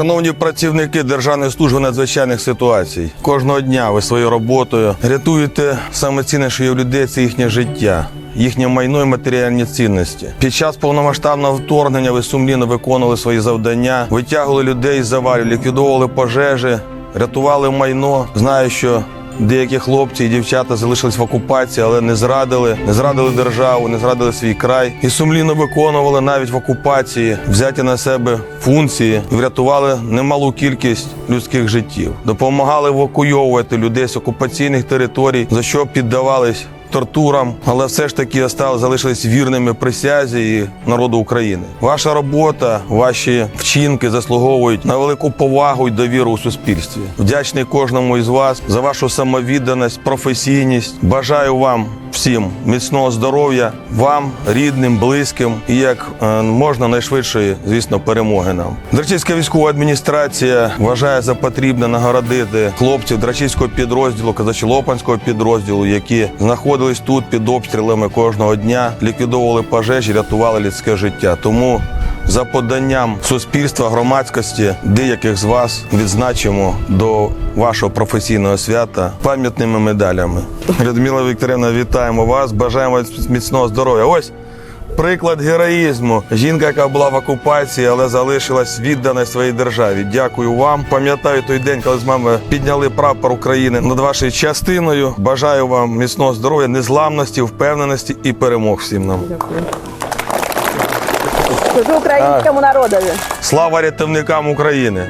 Шановні працівники Державної служби надзвичайних ситуацій, кожного дня ви своєю роботою рятуєте саме цінне, що людей, це їхнє життя. Їхнє майно і матеріальні цінності під час повномасштабного вторгнення ви сумлінно виконували свої завдання, витягували людей з завалів, ліквідовували пожежі, рятували майно. Знаю, що деякі хлопці і дівчата залишились в окупації, але не зрадили, не зрадили державу, не зрадили свій край і сумлінно виконували навіть в окупації взяті на себе функції і врятували немалу кількість людських життів. Допомагали евакуйовувати людей з окупаційних територій, за що піддавались тортурам, але все ж таки стали залишились вірними присязі і народу України. Ваша робота, ваші вчинки заслуговують на велику повагу і довіру у суспільстві. Вдячний кожному із вас за вашу самовідданість, професійність. Бажаю вам всім міцного здоров'я, вам, рідним, близьким і як е, можна найшвидшої, звісно, перемоги нам. Драчівська військова адміністрація вважає за потрібне нагородити хлопців Драчівського підрозділу, Казачелопанського підрозділу, які знаходились тут під обстрілами кожного дня, ліквідовували пожежі, рятували людське життя. Тому за поданням суспільства, громадськості, деяких з вас відзначимо до вашого професійного свята пам'ятними медалями. Людмила Вікторівна, вітаємо вас, бажаємо міцного здоров'я. Ось приклад героїзму. Жінка, яка була в окупації, але залишилась віддана своїй державі. Дякую вам. Пам'ятаю той день, коли з вами підняли прапор України над вашою частиною. Бажаю вам міцного здоров'я, незламності, впевненості і перемог всім нам. Служу українському народові. Слава рятівникам України!